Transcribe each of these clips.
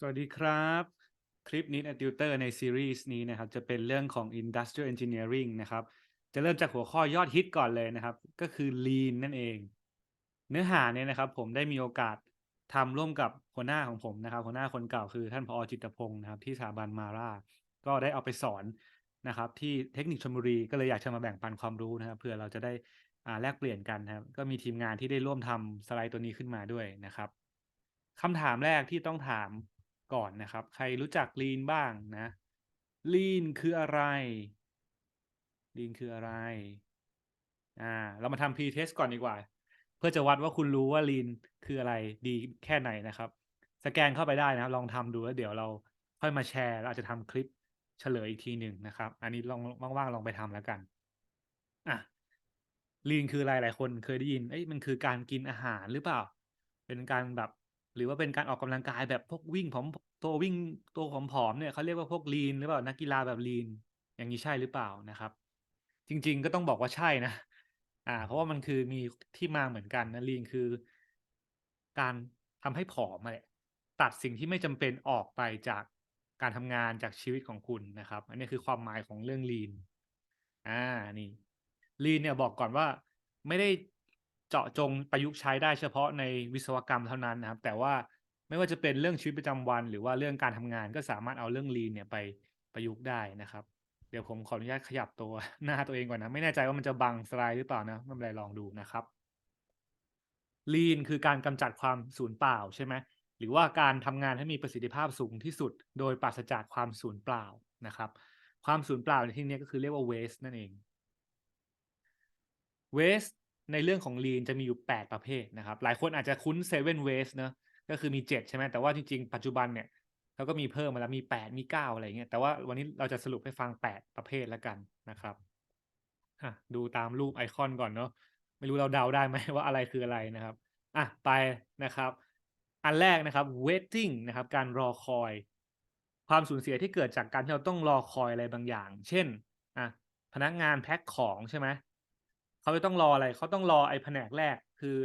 สวัสดีครับ คลิปนี้ a Tutor ในซีรีส์นี้นะครับ จะเป็นเรื่องของ Industrial Engineering นะครับ จะเริ่มจากหัวข้อยอดฮิตก่อนเลยนะครับ ก็คือ Lean นั่นเอง เนื้อหาเนี่ยนะครับ ผมได้มีโอกาสทำร่วมกับหัวหน้าของผมนะครับ หัวหน้าคนเก่าคือท่านผอจิตพงศ์นะครับ ที่สถาบันมาราก็ได้เอาไปสอนนะครับ ที่เทคนิคชลบุรีก็เลยอยากจะมาแบ่งปันความรู้นะครับเพื่อเราจะได้อ่าแลกเปลี่ยนกันครับ ก็มีทีมงานที่ได้ร่วมทำสไลด์ตัวนี้ขึ้นมาด้วยนะครับคำถามแรกที่ต้องถาม ก่อนนะครับ ใครรู้จัก Lean บ้างนะ Lean คืออะไร Lean คืออะไรอ่าเรามาทำ pre-test ก่อนดีกว่า เพื่อจะวัดว่าคุณรู้ว่า Lean คืออะไรดีแค่ไหนนะครับ สแกนเข้าไปได้นะครับ ลองทำดูแล้วเดี๋ยวเราค่อยมาแชร์เราอาจจะทำคลิปเฉลยอีกทีหนึ่งนะครับ อันนี้ลองว่างๆลองไปทำแล้วกันอะ Lean คืออะไรหลายคนเคยได้ยินเอ้ยมันคือการกินอาหารหรือเปล่า เป็นการแบบ หรือว่าเป็นการออกกำลังกายแบบพวกวิ่งผอมตัววิ่งตัวผอมๆเนี่ยเขาเรียกว่าพวก Lean หรือเปล่านักกีฬาแบบ Lean อย่างนี้ใช่หรือเปล่านะครับ จริง ๆ ก็ต้องบอกว่าใช่นะ อ่า เพราะว่ามันคือมีที่มาเหมือนกันนะ Lean คือ การทำให้ผอมแหละตัดสิ่งที่ไม่จำเป็นออกไปจากการทำงานจากชีวิตของคุณนะครับ อันนี้คือความหมายของเรื่อง Lean อ่านี่ Lean เนี่ยบอกก่อนว่าไม่ได้ เจาะจงประยุกต์ใช้ได้เฉพาะในวิศวกรรมเท่านั้นนะครับ แต่ว่าไม่ว่าจะเป็นเรื่องชีวิตประจำวัน หรือว่าเรื่องการทำงานก็สามารถเอาเรื่อง Lean เนี่ยไปประยุกต์ได้นะครับ เดี๋ยวผมขออนุญาตขยับตัวหน้าตัวเองก่อนนะ ไม่แน่ใจว่ามันจะบังสไลด์หรือเปล่านะไม่เป็นไรลองดูนะครับ Lean คือการกำจัดความสูญเปล่าใช่ไหมหรือว่าการทำงานให้มีประสิทธิภาพสูงที่สุด โดยปราศจากความสูญเปล่านะครับ ความสูญเปล่าในที่นี้ก็คือเรียกว่า waste นั่นเอง waste ในเรื่องของ lean จะมีอยู่ 8 ประเภทนะครับ หลายคนอาจจะคุ้น seven ways เนอะก็คือมี 7 ใช่ไหมแต่ว่าจริงๆ ปัจจุบันเนี่ยเขาก็มีเพิ่มมาแล้วมี 8 มี 9 อะไรเงี้ยแต่ว่าวันนี้เราจะสรุปให้ฟัง 8 ประเภทแล้วกันนะครับอะดูตามรูปไอคอนก่อนเนาะไม่รู้เราเดาได้ไหมว่าอะไรคืออะไรนะครับอะไปนะครับ อันแรกนะครับ waiting นะครับ การรอคอย ความสูญเสียที่เกิดจากการที่เราต้องรอคอยอะไรบางอย่าง เช่นอะพนักงานแพ็คของใช่ไหม เขาจะต้องรออะไรเขาต้องรอไอ้แผนกแรก คือ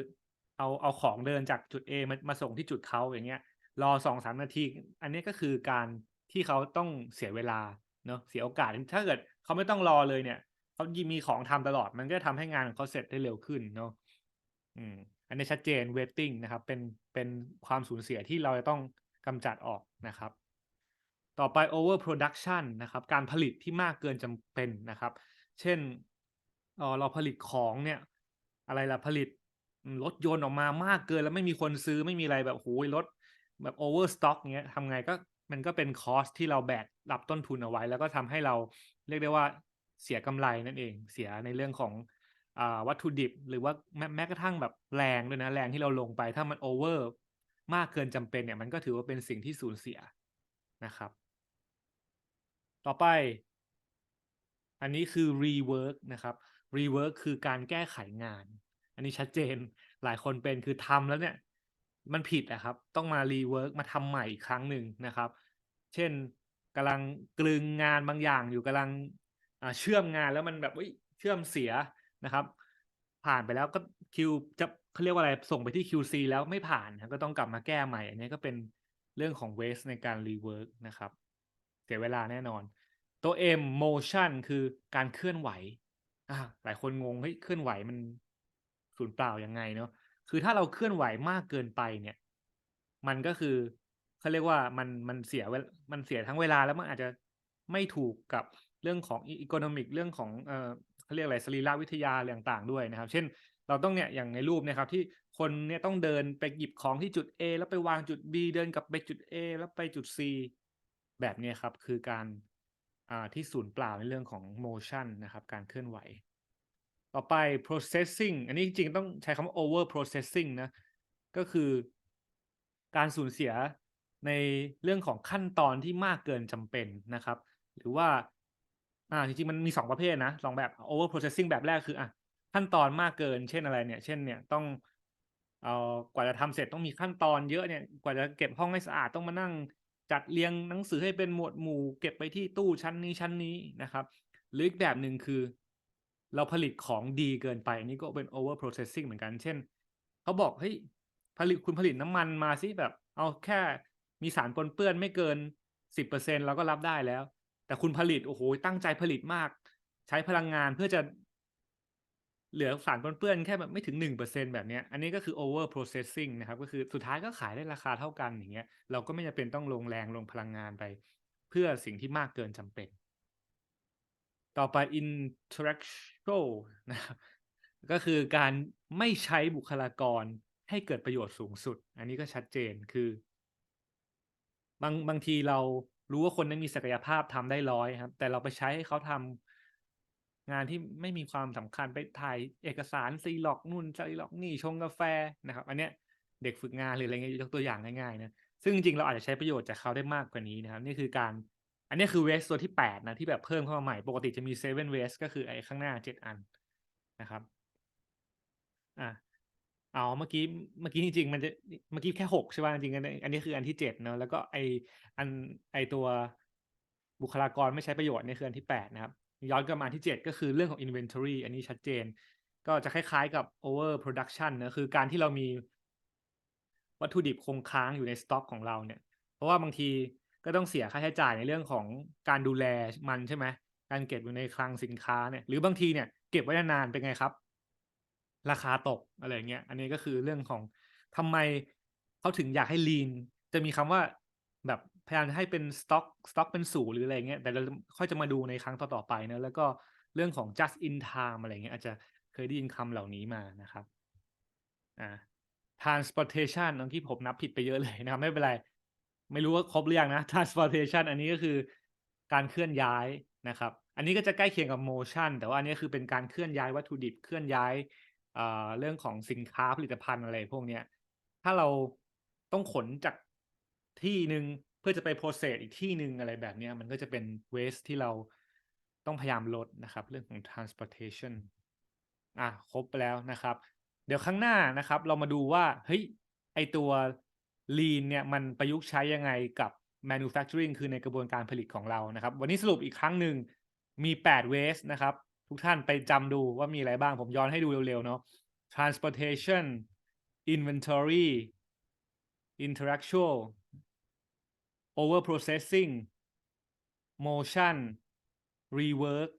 เอาเอาของเดินจากจุด A มามาส่งที่จุดเขาอย่างเงี้ย รอสองสามนาที อันนี้ก็คือการที่เขาต้องเสียเวลาเนาะเสียโอกาสถ้าเกิดเขาไม่ต้องรอเลยเนี่ยเขายิมีของทำตลอดมันก็ทำให้งานของเขาเสร็จได้เร็วขึ้นเนาะอืม อันนี้ชัดเจน waiting นะครับ เป็นเป็นความสูญเสียที่เราจะต้องกำจัดออกนะครับ ต่อไป over production นะครับ การผลิตที่มากเกินจำเป็นนะครับ เช่น เออเราผลิตของเนี่ย อะไรล่ะผลิตรถยนต์ออกมามากเกินแล้วไม่มีคนซื้อไม่มีอะไรแบบโอ้ยรถแบบ overstock เงี้ยทำไงก็มันก็เป็นคอสที่เราแบกรับต้นทุนเอาไว้ แล้วก็ทำให้เราเรียกได้ว่าเสียกำไรนั่นเอง เสียในเรื่องของอวัตถุดิบ หรือว่าแม้แม้กระทั่งแบบแรงด้วยนะแรงที่เราลงไป ถ้ามันโอเวอร์มากเกินจำเป็นเนี่ย มันก็ถือว่าเป็นสิ่งที่สูญเสียนะครับ ต่อไป อันนี้คือ rework นะครับ rework คือการแก้ไขงาน อันนี้ชัดเจนหลายคนเป็นคือทำแล้วเนี่ย มันผิดอะครับ ต้องมา rework มาทำใหม่อีกครั้งหนึ่งนะครับ เช่นกำลังกลึงงานบางอย่างอยู่กำลังเชื่อมงานแล้วมันแบบเชื่อมเสียนะครับ ผ่านไปแล้วก็คิวจะเขาเรียกว่าอะไรส่งไปที่ QC แล้วไม่ผ่านก็ต้องกลับมาแก้ใหม่ อันนี้ก็เป็นเรื่องของ waste ในการ rework นะครับ เสียเวลาแน่นอน ตัว M motion คือการเคลื่อนไหว อ่าหลายคนงงเฮ้ยเคลื่อนไหวมันสูญเปล่ายังไงเนาะคือถ้าเราเคลื่อนไหวมากเกินไปเนี่ย มันก็คือเขาเรียกว่ามันมันเสียมันเสียทั้งเวลาแล้วมันอาจจะไม่ถูกกับเรื่องของอีโคโนมิกเรื่องของเออเขาเรียกอะไรสรีรวิทยาอะไรต่างๆด้วยนะครับ เช่น เราต้องเนี่ยอย่างในรูปนะครับ ที่คนเนี่ยต้องเดินไปหยิบของที่จุด A แล้วไปวางจุด B เดินกลับไปจุด A แล้วไปจุด C แบบนี้ครับ คือการ ที่ศูนย์เปล่าในเรื่องของ motion นะครับ การเคลื่อนไหว ต่อไป processing อันนี้จริงๆต้องใช้คำว่า over processing นะ ก็คือการสูญเสียในเรื่องของขั้นตอนที่มากเกินจำเป็นนะครับ หรือว่า อ่าจริงๆมันมีสองประเภทนะสองแบบ over processing แบบแรกคืออะขั้นตอนมากเกิน เช่นอะไรเนี่ย เช่นเนี่ยต้องเอ่อกว่าจะทำเสร็จต้องมีขั้นตอนเยอะเนี่ย กว่าจะเก็บห้องให้สะอาดต้องมานั่ง จัดเรียงหนังสือให้เป็นหมวดหมู่เก็บไปที่ตู้ชั้นนี้ชั้นนี้นะครับ หรืออีกแบบหนึ่งคือ เราผลิตของดีเกินไปอันนี้ก็เป็น over processing เหมือนกัน เช่นเขาบอกเฮ้ยผลิตคุณผลิตน้ำมันมาสิแบบ เอาแค่มีสารปนเปื้อนไม่เกิน10%เปอร์เซ็นเราก็รับได้แล้ว แต่คุณผลิตโอ้โฮตั้งใจผลิตมาก ใช้พลังงานเพื่อจะ เหลือสารปนเปื้อนแค่แบบไม่ถึง1%แบบนี้อันนี้ก็คือ over processing นะครับ ก็คือสุดท้ายก็ขายได้ราคาเท่ากันอย่างเงี้ย เราก็ไม่จำเป็นต้องลงแรงลงพลังงานไป เพื่อสิ่งที่มากเกินจำเป็น ต่อไป intellectual นะครับ ก็คือการไม่ใช้บุคลากรให้เกิดประโยชน์สูงสุด อันนี้ก็ชัดเจนคือบางบางทีเรารู้ว่าคนนั้นมีศักยภาพทำได้100ครับ แต่เราไปใช้ให้เขาทำ งานที่ไม่มีความสำคัญไปถ่ายเอกสาร Xerox นู่น Xerox นี่ชงกาแฟนะครับ อันเนี้ยเด็กฝึกงานหรืออะไรเงี้ยยกตัวอย่างง่ายๆนะซึ่งจริงเราอาจจะใช้ประโยชน์จากเขาได้มากกว่านี้นะครับ นี่คือการ อันนี้คือ waste ตัวที่8นะที่แบบเพิ่มเข้ามาใหม่ ปกติจะมี seven waste ก็คือไอ้ข้างหน้า 7 อันนะครับอาอ๋อเมื่อกี้เมื่อกี้จริงๆมันจะเมื่อกี้แค่6ใช่เปล่าจริงๆอันนี้อันนี้คืออันที่7เนาะแล้วก็ไออันไอตัวบุคลากรไม่ใช้ประโยชน์นี่คืออันที่8นะครับ ย้อนกลับมาที่ 7 ก็คือเรื่องของ inventory อันนี้ชัดเจน ก็จะคล้ายๆกับ over production นะคือการที่เรามีวัตถุดิบคงค้างอยู่ในสต็อกของเราเนี่ย เพราะว่าบางทีก็ต้องเสียค่าใช้จ่ายในเรื่องของการดูแลมันใช่ไหมการเก็บอยู่ในคลังสินค้าเนี่ย หรือบางทีเนี่ยเก็บไว้นานเป็นไงครับ ราคาตกอะไรเงี้ย อันนี้ก็คือเรื่องของทำไมเขาถึงอยากให้ lean จะมีคำว่า พยายามจะให้เป็นสต็อกสต็อกเป็นศูนย์หรืออะไรเงี้ยแต่เราค่อยจะมาดูในครั้งต่อๆไปนะแล้วก็เรื่องของ just in time อะไรเงี้ยอาจจะเคยได้ยินคำเหล่านี้มานะครับอ่า transportation เมื่อกี้ผมนับผิดไปเยอะเลยนะครับ ไม่เป็นไร ไม่รู้ว่าครบหรือยังนะ transportation อันนี้ก็คือการเคลื่อนย้ายนะครับ อันนี้ก็จะใกล้เคียงกับ motion แต่ว่าอันนี้คือเป็นการเคลื่อนย้ายวัตถุดิบเคลื่อนย้ายอ่าเรื่องของสินค้าผลิตภัณฑ์อะไรพวกเนี้ยถ้าเราต้องขนจากที่หนึ่ง เพื่อจะไป process อีกที่หนึ่งอะไรแบบนี้มันก็จะเป็น waste ที่เราต้องพยายามลดนะครับ เรื่องของ transportation อาครบแล้วนะครับ เดี๋ยวข้างหน้านะครับ เรามาดูว่าเฮ้ยไอตัว lean เนี่ยมันประยุกต์ใช้ยังไงกับ manufacturing คือในกระบวนการผลิตของเรานะครับ วันนี้สรุปอีกครั้งหนึ่งมี 8 ways นะครับ ทุกท่านไปจำดูว่ามีอะไรบ้างผมย้อนให้ดูเร็วๆเนาะ transportation inventory intellectual over processing motion rework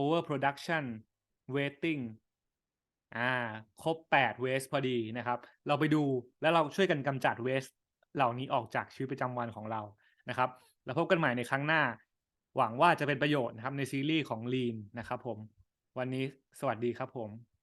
over production waiting อ่า ครบ 8 waste พอดีนะครับ เราไปดูแล้วเราช่วยกันกำจัด waste เหล่านี้ออกจากชีวิตประจำวันของเรานะครับ แล้วพบกันใหม่ในครั้งหน้า หวังว่าจะเป็นประโยชน์นะครับในซีรีส์ของ lean นะครับผม วันนี้สวัสดีครับผม